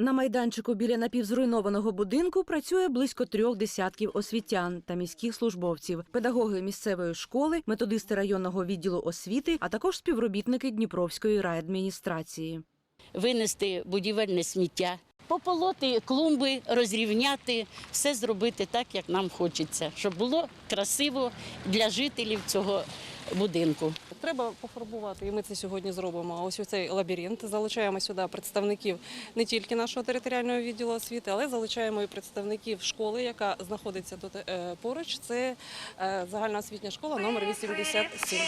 На майданчику біля напівзруйнованого будинку працює близько трьох десятків освітян та міських службовців, педагоги місцевої школи, методисти районного відділу освіти, а також співробітники Дніпровської райадміністрації. винести будівельне сміття, пополоти клумби, розрівняти, все зробити так, як нам хочеться, щоб було красиво для жителів цього будинку. Треба пофарбувати, і ми це сьогодні зробимо. Ось цей лабіринт. Залучаємо сюди представників не тільки нашого територіального відділу освіти, але залучаємо і представників школи, яка знаходиться тут е, поруч. Це е, загальноосвітня школа номер 87.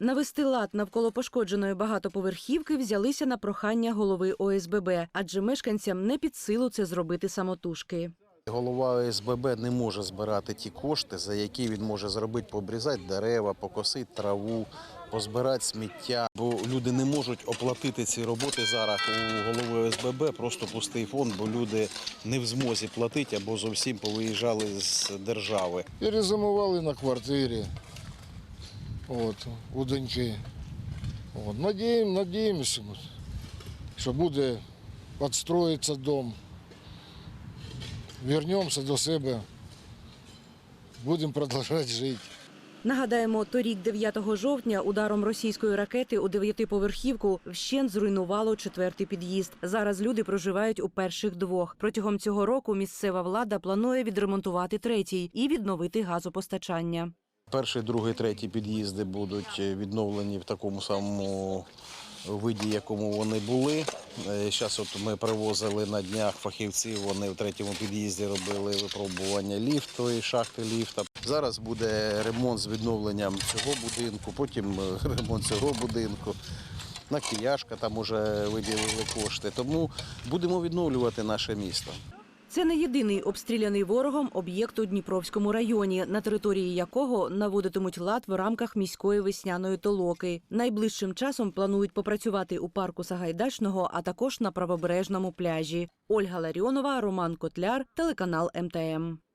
Навести лад навколо пошкодженої багатоповерхівки взялися на прохання голови ОСББ, адже мешканцям не під силу це зробити самотужки. Голова ОСББ не може збирати ті кошти, за які він може зробити, пообрізати дерева, покосити траву, позбирати сміття. Бо люди не можуть оплатити ці роботи зараз у голови ОСББ, просто пустий фонд, бо люди не в змозі платити або зовсім повиїжджали з держави. перезимували на квартирі от, у доньки. От. Надіємо, надіємося, що буде відстроїться дом. Вернемося до себе, будемо продовжувати жити. Нагадаємо, торік, 9 жовтня, ударом російської ракети у дев'ятиповерхівку вщент зруйнувало четвертий під'їзд. Зараз люди проживають у перших двох. Протягом цього року місцева влада планує відремонтувати третій і відновити газопостачання. Перший, другий, третій під'їзди будуть відновлені в такому самому виді, якому вони були. Зараз от ми привозили на днях фахівців, вони в третьому під'їзді робили випробування ліфту і шахти ліфта. Зараз буде ремонт з відновленням цього будинку, потім е, ремонт цього будинку. На Кияшка там уже виділили кошти. Тому будемо відновлювати наше місто. Це не єдиний обстріляний ворогом об'єкт у Дніпровському районі, на території якого наводитимуть лад в рамках міської весняної толоки. Найближчим часом планують попрацювати у парку Сагайдачного, а також на правобережному пляжі. Ольга Ларіонова, Роман Котляр, телеканал МТМ.